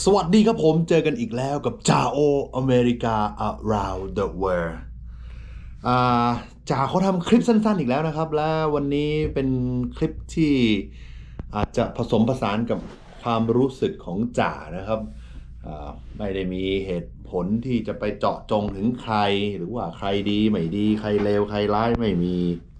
สวัสดีครับผมเจอกันอีกแล้วกับจาโออเมริกา around the world อ่าจ่าเขาทำคลิปสั้นๆอีกแล้วนะครับ และวันนี้เป็นคลิปที่อาจจะผสมผสานกับความรู้สึกของจ่านะครับ ไม่ได้มีเหตุผลที่จะไปเจาะจงถึงใคร หรือว่าใครดีไม่ดี ใครเลวใครร้ายไม่มี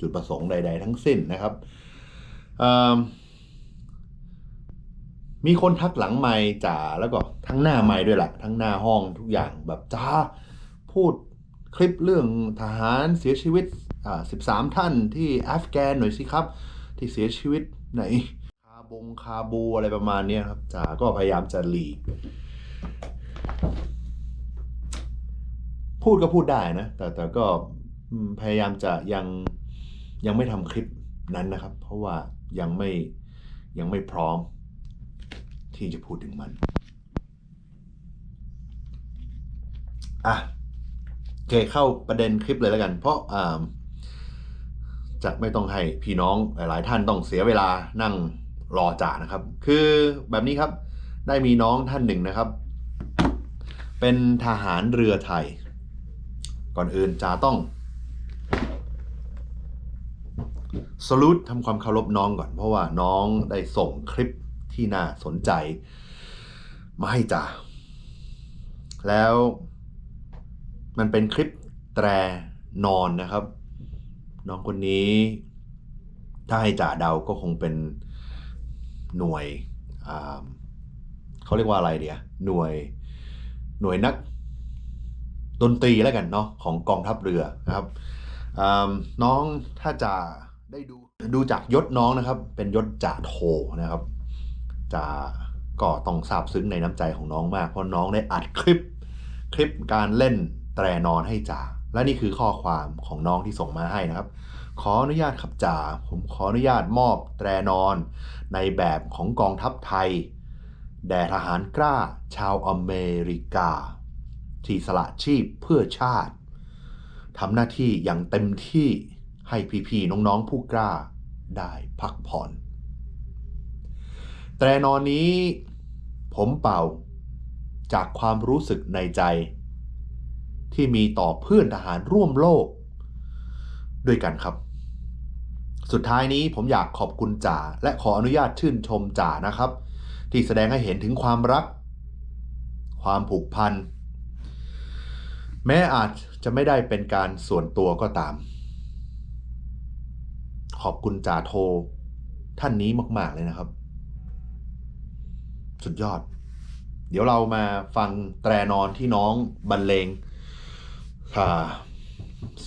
จุดประสงค์ใด ๆ ทั้งสิ้นนะครับอ่า มีคนทักหลังไมค์จ๋าแล้วก็ทั้งหน้าไมค์ด้วยแหละทั้งหน้าห้องทุกอย่างแบบจ้าพูดคลิปเรื่องทหารเสียชีวิตอ่าสิบสามท่านที่อัฟแกนหน่อยสิครับ ที่เสียชีวิตในคาบงคาบูอะไรประมาณนี้ครับจ๋าก็พยายามจะหลีกพูดก็พูดได้นะ แต่แต่ก็พยายามจะยังยังไม่ทำคลิปนั้นนะครับ เพราะว่ายังไม่ยังไม่พร้อม ที่จะพูดถึงมัน อะโอเคเข้าประเด็นคลิปเลยแล้วกัน เพราะาจะไม่ต้องให้พี่น้องหลาย ๆ ท่านต้องเสียเวลานั่งรอจ่านะครับ คือแบบนี้ครับได้มีน้องท่านหนึ่งนะครับ เป็นทหารเรือไทย ก่อนอื่นจ่าต้องสลูดทำความเคารพน้องก่อน เพราะว่าน้องได้ส่งคลิป ที่น่าสนใจ มาให้จ่าแล้วมันเป็นคลิปแตรนอนนะครับ น้องคนนี้ ถ้าให้จ่าเดาก็คงเป็นหน่วยเขาเรียกว่าอะไรเดียหน่วยหน่วยนักดนตรีแล้วกันเนาะของกองทัพเรือนะครับน้องถ้าจ่าได้ดูดูจากยศน้องนะครับ เป็นยศจ่าโทนะครับ จะก็ต้องซาบซึ้งในน้ำใจของน้องมาก เพราะน้องได้อัดคลิปคลิปการเล่นแตรนอนให้จ่าและนี่คือข้อความของน้องที่ส่งมาให้นะครับ ขออนุญาตขับจ่าผมขออนุญาตมอบแตรนอน ในแบบของกองทัพไทย แด่ทหารกล้าชาวอเมริกา ที่สละชีพเพื่อชาติทำหน้าที่อย่างเต็มที่ให้พี่ๆน้องๆผู้กล้าได้พักผ่อน แตรนอนนี้ ผมเป่า จากความรู้สึกในใจ ที่มีต่อเพื่อนทหารร่วมโลก ด้วยกันครับ สุดท้ายนี้ผมอยากขอบคุณจ่าและขออนุญาตชื่นชมจ่านะครับ ที่แสดงให้เห็นถึงความรัก ความผูกพัน แม้อาจจะไม่ได้เป็นการส่วนตัวก็ตาม ขอบคุณจ่าโทท่านนี้มาก ๆ เลยนะครับ สุดยอด เดี๋ยวเรามาฟังแตรนอนที่น้องบรรเลงค่ะ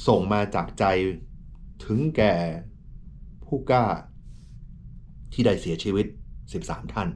ส่งมาจากใจถึงแก่ผู้กล้าที่ได้เสียชีวิต 13 ท่าน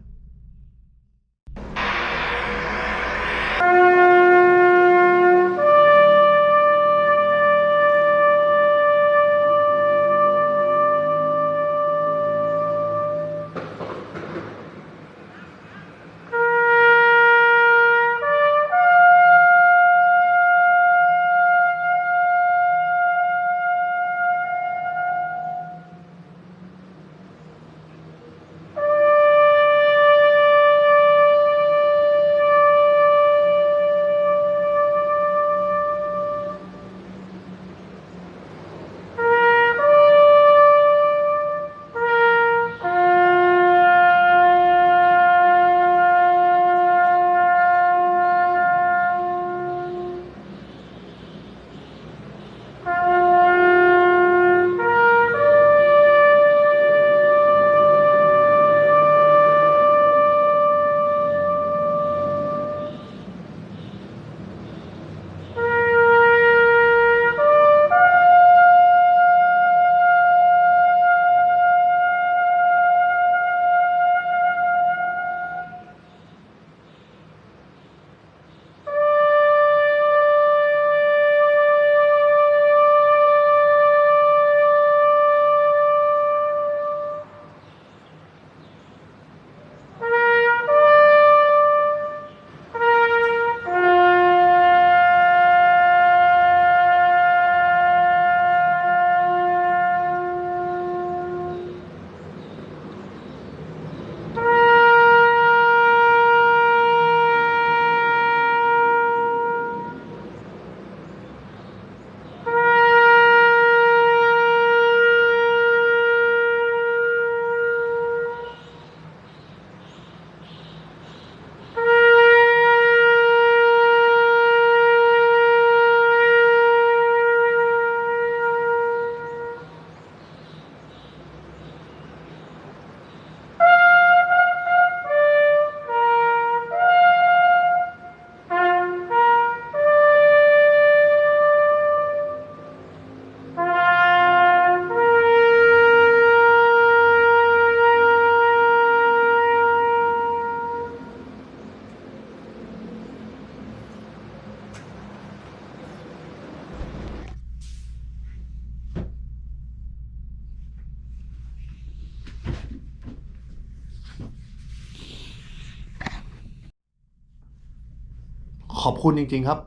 ขอบคุณจริง ๆครับ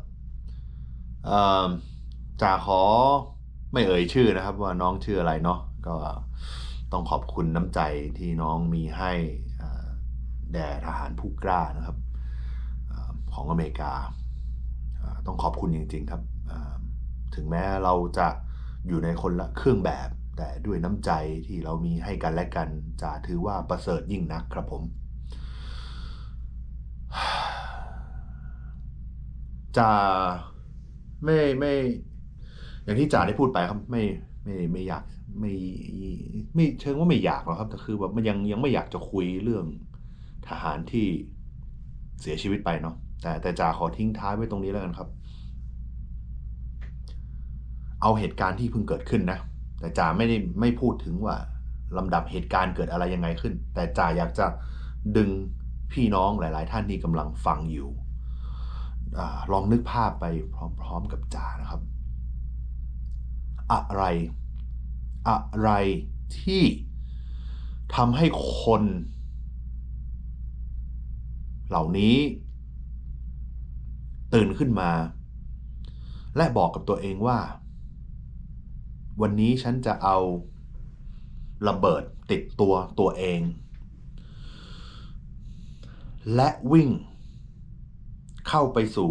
จ่าขอไม่เอ่ยชื่อนะครับ ว่าน้องชื่ออะไรเนาะก็ต้องขอบคุณน้ำใจที่น้องมีให้แด่ทหารผู้กล้านะครับอของอเมริกา ต้องขอบคุณจริง ๆ ครับ ถึงแม้เราจะอยู่ในคนละเครื่องแบบ แต่ด้วยน้ำใจที่เรามีให้กันและกันจะถือว่าประเสริฐยิ่งนักครับผม จะไม่ไม่ อย่างที่จ่าได้พูดไปครับ ไม่ไม่ไม่อยากไม่ไม่เชิงว่าไม่อยากหรอกครับแต่คือแบบมันยังยังไม่อยากจะคุยเรื่องทหารที่เสียชีวิตไปเนาะแต่แต่จ่าขอทิ้งท้ายไว้ตรงนี้แล้วกันครับ เอาเหตุการณ์ที่เพิ่งเกิดขึ้นนะแต่จ่าไม่ได้ไม่พูดถึงว่าลำดับเหตุการณ์เกิดอะไรยังไงขึ้น แต่จ่าอยากจะดึงพี่น้องหลาย ๆ ท่านที่กำลังฟังอยู่ อลองนึกภาพไปพร้อมๆกับจานะครับ อะไร อะไรที่ทำให้คน เหล่านี้ ตื่นขึ้นมา และบอกกับตัวเองว่า วันนี้ฉันจะเอาระเบิดติดตัวตัวเอง และวิ่ง เข้าไปสู่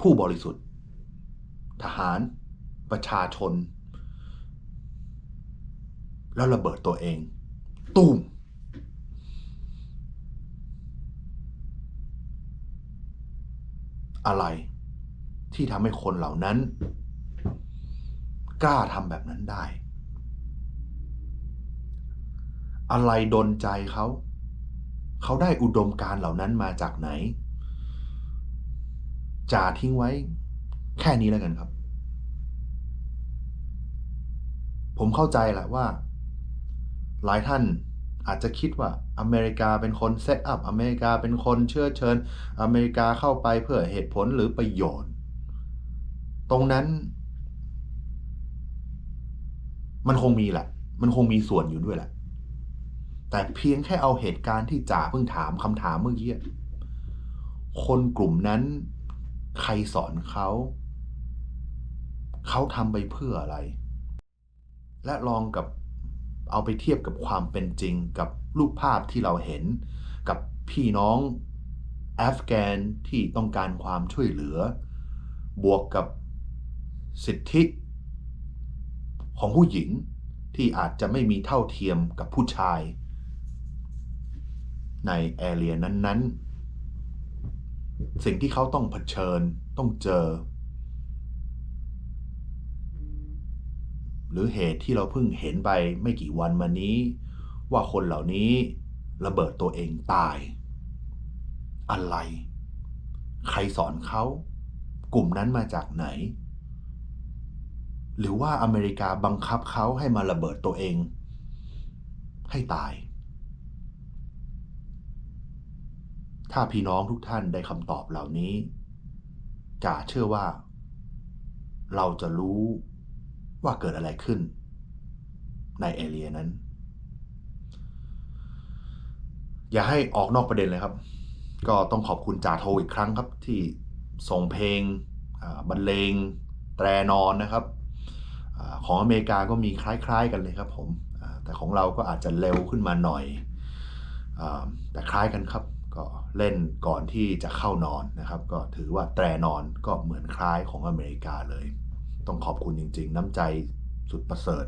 ผู้บริสุทธิ์ ทหาร ประชาชน แล้วระเบิดตัวเองตูมอะไรที่ทำให้คนเหล่านั้น กล้าทำแบบนั้นได้ อะไรดนใจเขา เขาได้อุดมการเหล่านั้นมาจากไหน จ่าทิ้งไว้ แค่นี้แล้วกันครับ ผมเข้าใจแหละว่า หลายท่านอาจจะคิดว่าอเมริกาเป็นคนเซตอัพอเมริกาเป็นคนเชื้อเชิญ อเมริกาเข้าไปเพื่อเหตุผลหรือประโยชน์ ตรงนั้น มันคงมีแหละ มันคงมีส่วนอยู่ด้วยแหละ แต่เพียงแค่เอาเหตุการณ์ที่จ่าเพิ่งถามคำถามเมื่อกี้คนกลุ่มนั้น ใครสอนเขา เขาทำไปเพื่ออะไร และลองกับเอาไปเทียบกับความเป็นจริงกับรูปภาพที่เราเห็น กับพี่น้องแอฟแกนที่ต้องการความช่วยเหลือ บวกกับสิทธิของผู้หญิงที่อาจจะไม่มีเท่าเทียมกับผู้ชาย ในแอเรียนั้น ๆ สิ่งที่เขาต้องเผชิญ ต้องเจอ หรือเหตุที่เราเพิ่งเห็นไปไม่กี่วันมานี้ ว่าคนเหล่านี้ระเบิดตัวเองตาย อะไร ใครสอนเขากลุ่มนั้นมาจากไหน หรือว่าอเมริกาบังคับเขาให้มาระเบิดตัวเอง ให้ตาย ถ้าพี่น้องทุกท่านได้คำตอบเหล่านี้จ่าเชื่อว่า เราจะรู้ว่าเกิดอะไรขึ้น ในเอเรียนั้น อย่าให้ออกนอกประเด็นเลยครับ ก็ต้องขอบคุณจ่าโทอีกครั้งครับ ที่ส่งเพลงบรรเลง แตรนอนนะครับอของอเมริกาก็มีคล้าย ๆ กันเลยครับผมแต่ของเราก็อาจจะเร็วขึ้นมาหน่อยอแต่คล้ายกันครับ ก็เล่นก่อนที่จะเข้านอนนะครับ ก็ถือว่าแตรนอนก็เหมือนคล้ายของอเมริกาเลย ต้องขอบคุณจริง ๆ น้ำใจสุดประเสริฐ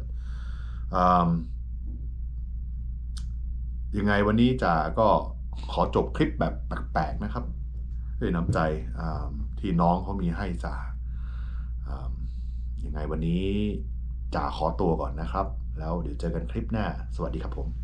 ยังไงวันนี้จ่าก็ขอจบคลิปแบบแปลกๆนะครับด้วยน้ำใจที่น้องเขามีให้จ่าอ่ายังไงวันนี้จ่าขอตัวก่อนนะครับ แล้วเดี๋ยวเจอกันคลิปหน้า สวัสดีครับผม